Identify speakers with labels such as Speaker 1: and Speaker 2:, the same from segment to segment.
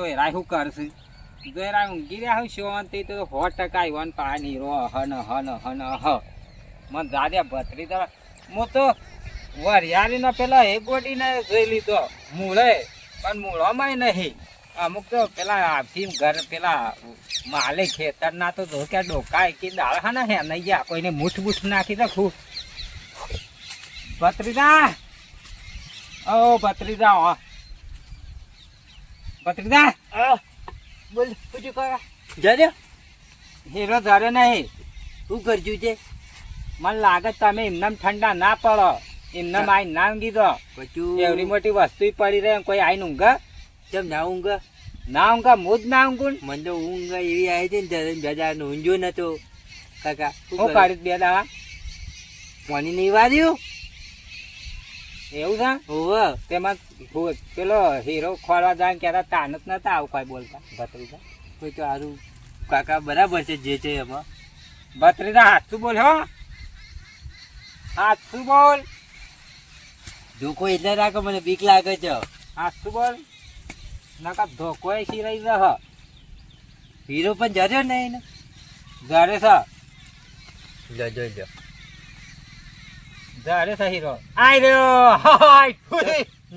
Speaker 1: તો એરાય શું કરશે? જો એરા ઊંઘી રહ્યા તો સો ટકા આવ્યો પાણી રો હન હન હન, હ. મને દાદા ભત્રી તો હું તો વરિયાળીના પેલા એક ગોટીને જોઈ લીધો, મૂળે, પણ મૂળોમાં નહીં. અમુક તો પેલા આપી ઘર, પેલા માલે ખેતરના તો જો ડોકાય કે દાળ હા હે, નહીં ગયા, કોઈને મૂઠ બૂઠ નાખી ખૂબ ભત્રીજા! ઓ ભત્રીજા ભત્રીજા
Speaker 2: બોલ પૂછ્યું કરા જજો
Speaker 1: હીરો ધરે નહીં.
Speaker 2: શું કરજું છે?
Speaker 1: મને લાગે તમે એમનામ ઠંડા ના પડો. એમને આઈ ના ઊંઘી દો
Speaker 2: પછી?
Speaker 1: એવડી મોટી વસ્તુ પડી રહે કોઈ આઈને ઊંઘ?
Speaker 2: કેમ ના ઊંઘ?
Speaker 1: ના ઊંઘ મોજ જ ના ઊંઘું.
Speaker 2: મને તો ઊંઘ એવી આવી હતી ને ત્યારે દાદા ઊંઝો નતો. કાકા
Speaker 1: હું કાઢી બે દાડા.
Speaker 2: પાણી નહીં વાર્યું?
Speaker 1: એવું છે?
Speaker 2: હોવે
Speaker 1: તેમાં પેલો હીરો ખોળવા જાય ને તાનત નતા આવું કોઈ બોલતા. ભત્રીજા?
Speaker 2: કોઈ તો સારું કાકા બરાબર છે જે છે એમાં.
Speaker 1: ભત્રીજા હાથું બોલ હો. હાથું બોલ.
Speaker 2: ધોકો એટલે રાખો મને બીક લાગે છે.
Speaker 1: હાથું બોલ. નકા ધોકોય સિરાઈ રહ
Speaker 2: હીરો પણ જર્યો નહીં ને
Speaker 1: જરે છે.
Speaker 2: જજો જો
Speaker 1: જરે થા હીરો. આઈ રહ્યો. હાય.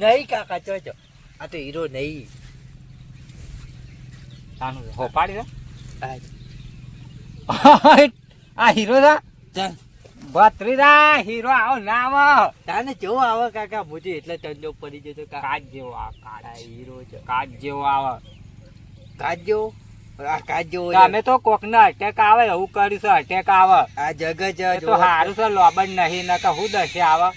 Speaker 2: નહીં કાકા જો જો. આ તો હીરો નહીં.
Speaker 1: તાનું હોપાડી દે.
Speaker 2: આ
Speaker 1: હીરો દા
Speaker 2: ચાલ
Speaker 1: દા હીરો આવો ના આવો
Speaker 2: તાને જો આવે કાકા? મુજે એટલે ચંદો પડી જતો કાકા.
Speaker 1: કાચ જેવો આ
Speaker 2: કાળા હીરો છે.
Speaker 1: કાચ જેવો આવે.
Speaker 2: કાચ જેવો જેવો.
Speaker 1: તમે તો કોક ને અટેક આવે એવું કરીશું અટેક આવે.
Speaker 2: આ જગ
Speaker 1: તો હારું છે લોબન નહીં ન હું દશે આવે.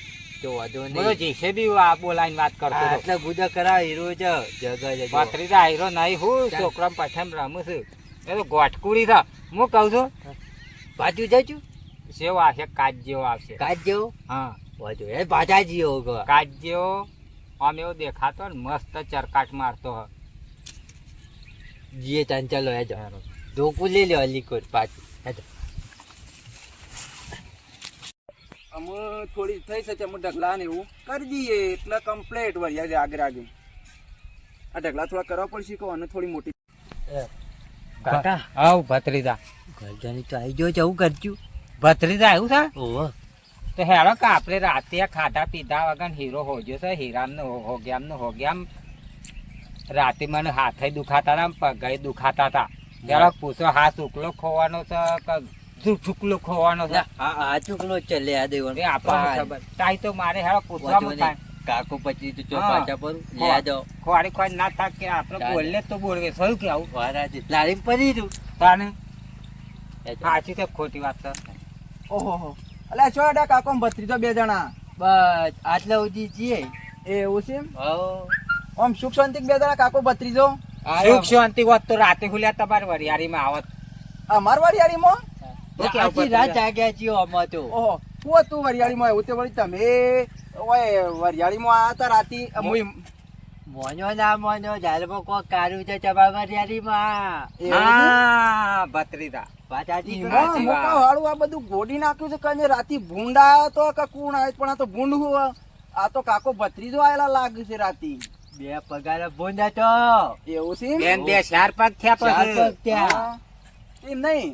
Speaker 2: જો વાંધો
Speaker 1: બોલો જીસે બી આ બોલાઈને વાત કરતો
Speaker 2: આટલા ગુદા કરા હીરો જગ જો.
Speaker 1: હીરો નહીં હું છોકરા પઠામ રમું છું. એ તો ગોઠકુડી છે. હું કહું છું
Speaker 2: બાજુ જજો
Speaker 1: સેવો આવશે કાચ જેવો આવશે.
Speaker 2: કાચ જેવો?
Speaker 1: હા.
Speaker 2: એ બાજા જેવો
Speaker 1: કાચ જેવો આમ એવો દેખાતો ને મસ્ત ચરકાટ મારતો હ
Speaker 2: જીએ ચાંચલો એ જો ધોકું લઈ લો અલીકોટ પાછું. હેજો.
Speaker 3: અમે થોડી થઈ શકે અમે ઢગલા ને એવું કરી દઈએ એટલે કમ્પ્લેટ વરિયા છે આગળ આગળ આ ઢગલા થોડા કરવા પડશે કહો અને થોડી મોટી.
Speaker 2: કાકા.
Speaker 1: આવ ભત્રીજા.
Speaker 2: ગરજાની તો આવી ગયો જવું કરજું.
Speaker 1: ભત્રીજા આવ્યું છે
Speaker 2: ઓહો.
Speaker 1: તો હેડો કે આપણે રાતે ખાધા પીધા વગર હીરો હોજ્યો છે હીરામ નો હોગ્યામ નો હોગ્યામ રાતે મને હાથે દુખાતા હતા પગે દુખાતા હતા હેડો પૂછો હાથ ચૂકલો ખોવાનો છે ચૂકલો ખોવાનો છે?
Speaker 2: આ આ ચૂકલો ચલે આ દેવાનો
Speaker 1: એ આપણને ખબર. તાઈ તો મારે હેડો પૂછવા
Speaker 2: વાંધો કાકો પછી તો ચો પાછા પર લે આ જાઓ
Speaker 1: ખોવાડી ખોવાડી ના થાક કે આપણે. બોલે તો બોલવે. સૌ કે આવું
Speaker 2: વારા છે લારી પડી તું.
Speaker 1: તાને. સાચી છે ખોટી વાત છે.
Speaker 3: ઓહો અલે છો અડા કાકો ભત્રીજો બે જણા?
Speaker 2: બસ આટલા સુધી છીએ.
Speaker 3: એ એવું છે એમ?
Speaker 2: હો
Speaker 3: આમ સુખ શાંતિ બે દાડા કાકો ભત્રીજો?
Speaker 1: સુખ શાંતિ હોત તો રાતે ખુલ્યા તમારે વરિયાળીમાં આવત.
Speaker 3: અમાર વરિયાળીમાં?
Speaker 1: કેવું
Speaker 2: આખી રાત જાગ્યા છીએ અમે તો.
Speaker 3: ઓહો શું હતું વરિયાળીમાં આવ્યો તે વળી તમે ઓય વરિયાળીમાં આયા હતા રાતી? મુઈ
Speaker 2: મોનો ના મોનો જાલમાં કો કારું છે યારીમાં
Speaker 3: એવું
Speaker 1: હા ભત્રીજા.
Speaker 3: મોટા વાળું આ બધું ગોડી નાખ્યું છે કઈ રાતી ભૂંડા આયો તો કે કોણ આવ્યો પણ આ તો ભૂંડ આ તો કાકો ભત્રીજો આયેલા લાગે છે રાતી.
Speaker 2: બે પગાર બોંધા તો.
Speaker 3: એવું છે?
Speaker 1: બેન બે ચાર પગ થયા
Speaker 2: ચાર પગ
Speaker 3: થયા. એમ નહીં.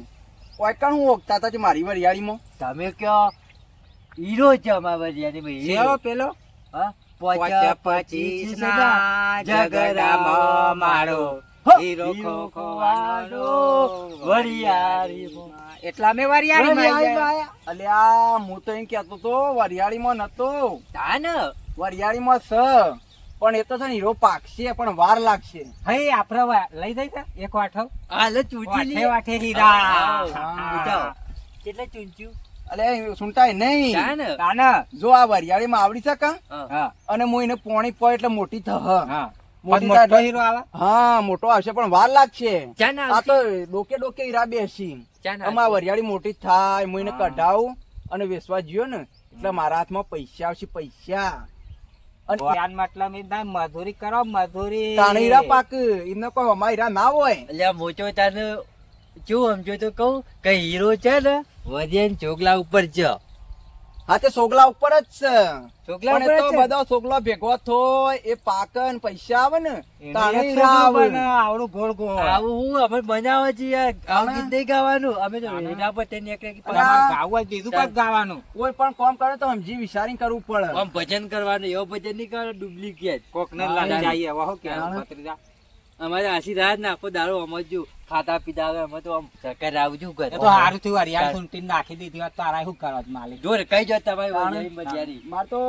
Speaker 3: ઓયકાણ હું ઓગતા હતા મારી વરિયાળીમાં.
Speaker 2: તમે કયો? હીરો છે અમારા વરિયાળી
Speaker 1: ભાઈ
Speaker 2: હીરો
Speaker 1: પેલો?
Speaker 2: હા?
Speaker 1: પોચા પચીસ ના જગડામાં મારો હીરો ખો ખોવાનો
Speaker 2: વરિયાળીમાં.
Speaker 1: એટલા મેં વરિયાળીમાં ગયા.
Speaker 3: અલ્યા હું તો એમ કેતો તો વરિયાળીમાં નતો.
Speaker 2: તા ને
Speaker 3: વરિયાળીમાં સ. પણ એ તો છે ને હીરો પાકશે પણ વાર લાગશે.
Speaker 1: હઈ આપણે લઈ જઈ તા એક વાઠો
Speaker 2: હાલે ચૂંટી
Speaker 1: વાઠે
Speaker 2: લે
Speaker 1: વાઠે હીરા.
Speaker 2: કેટલે ચૂંચ્યું?
Speaker 3: અલે સુનતાય નહીં.
Speaker 2: તા
Speaker 3: જો આ વરિયાળીમાં આવડી શકા અને હું એને પોણી પડે એટલે મોટી થહ.
Speaker 1: હા.
Speaker 3: મોટો થાય
Speaker 1: હીરો આવે?
Speaker 3: હા મોટો આવશે પણ વાર લાગશે. આ તો ડોકે ડોકે હીરા બેસી. આમાં વરિયાળી મોટી થાય હું એને. કઢાવું અને વેચવા જ્યો ને એટલે મારા હાથમાં પૈસા આવશે પૈસા.
Speaker 1: મજૂરી કરો મજૂરી.
Speaker 3: હીરા પાક એમને કોઈ અમારા હીરા ના હોય.
Speaker 2: એટલે મોચો તાને શું સમજો તો કહું? કે હીરો છે ને વધ્યા ચોગલા ઉપર છે
Speaker 3: હા તે સોગલા ઉપર જ છે પણ તો
Speaker 1: ઉપર જ
Speaker 3: બધો સોગલો ભેગો થો એ પાકન પૈસા આવે ને તાણે આવે.
Speaker 1: આવડું ગોળ ગોળ
Speaker 2: આવું હું અમે બનાવે છીએ
Speaker 3: અમે?
Speaker 2: ગીત નહીં ગાવાનું અમે તો? વેગા પર તેને એક
Speaker 1: પણ ગાવું બીજું કંઈક ગાવાનું
Speaker 3: કોઈ પણ કામ કરે તો સમજી વિચારી કરવું પડે
Speaker 2: આમ ભજન કરવાનું એવો ભજન નહીં કરે ડુપ્લિકેટ
Speaker 1: કોક ને હવે શું કહેવાનું
Speaker 3: હા.
Speaker 1: ભત્રીજા?
Speaker 2: અમારે આશીર્વાદ ને આખો દાડો સમજજો ખાતા પીતા આવે અમે તો આમ ચક્કર આવજું
Speaker 1: એ તો સારું થયું હરિયાળ સુંટી નાખી દીધી વાત તારા શું કરવા માલિક?
Speaker 2: જોર કઈ જો તમારી મજારી?
Speaker 3: મારે તો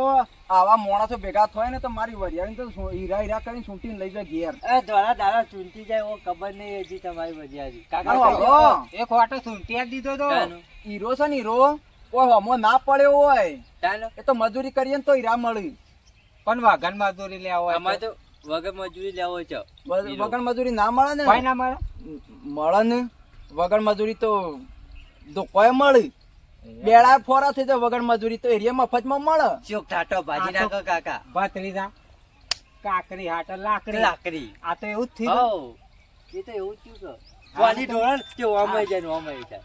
Speaker 3: આવા મોણસો ભેગા થાય ને તો મારી વરિયાળી તો હીરા હીરા કરીને સૂંટીને લઈ જાય ઘેર.
Speaker 2: એ દ્વારા દારા ચૂંટી જાય એવો ખબર નહીં હજી તમારી મજારી
Speaker 3: કાકા,
Speaker 1: એક વાટો સુંટી દીધો તો?
Speaker 3: હીરો છે ને હીરો કોઈ હમો ના પડ્યો હોય? એ તો મજૂરી કરીએ ને તો હીરા મળી.
Speaker 1: પણ વાઘન મજૂરી લેવા હોય
Speaker 2: અમારે
Speaker 1: તો
Speaker 2: વગર મજૂરી લેવો છો.
Speaker 3: વગર મજૂરી ના મળે ને?
Speaker 1: કોઈ ના મળે?
Speaker 3: મળે ને? વગર મજૂરી તો તો કોઈ મળે. બેડા ફોરા થઈ જાય વગર મજૂરી તો એરિયા મફતમાં મળે.
Speaker 2: ચોક ઠાટો ભાજી નાખો કાકા.
Speaker 1: ભત્રીજા કાકરી હાટ લાકડી.
Speaker 2: લાકડી.
Speaker 1: આ તો એવું જ થયું.
Speaker 2: એ તો એવું જ થયું કે. વાલી ઢોળણ કે ઓમાઈ જાય ઓમાઈ જાય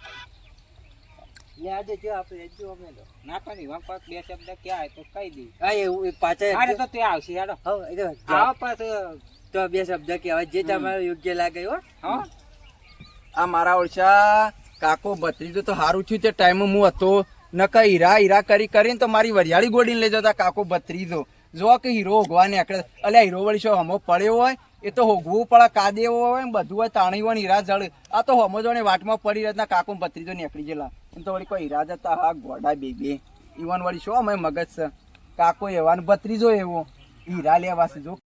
Speaker 2: લે આજે જો આપણે જો અમે તો
Speaker 1: ના પણ બે શબ્દ ક્યાં તો કહી દી.
Speaker 2: હા એવું પાછા
Speaker 1: અરે તો તે આવશે હેડો.
Speaker 2: હઉ, એ
Speaker 1: આવો પાછું.
Speaker 2: તો બે શબ્દ કહેવાય જે તમારે યોગ્ય લાગે હો.
Speaker 1: હા?
Speaker 3: આ મારા ઓળશા કાકો ભત્રીજો તો સારું થયું તે ટાઈમ હું હતો. નકા હીરા હીરા કરી કરીને તો મારી વરિયાળી ગોડીને લઈ જતા કાકો ભત્રીજો જો કે હીરો હોગવા નીકળે અલ્યા હીરો વળી શું હમો પડ્યો હોય? એ તો હોગવું પડે, કાદેવો હોય ને બધું હોય, તાણી હોય હીરા જળ. આ તો હમો જોડે વાટમાં પડી રહેતા કાકો ભત્રીજો નીકળી ગયેલા. એમ તો વળી કોઈ હીરા જતા હા, ગોડા બે બે ઈવન વળી શું અમે મગજ કાકો એવા ને ભત્રીજો એવો. હીરા લેવા છે, જો.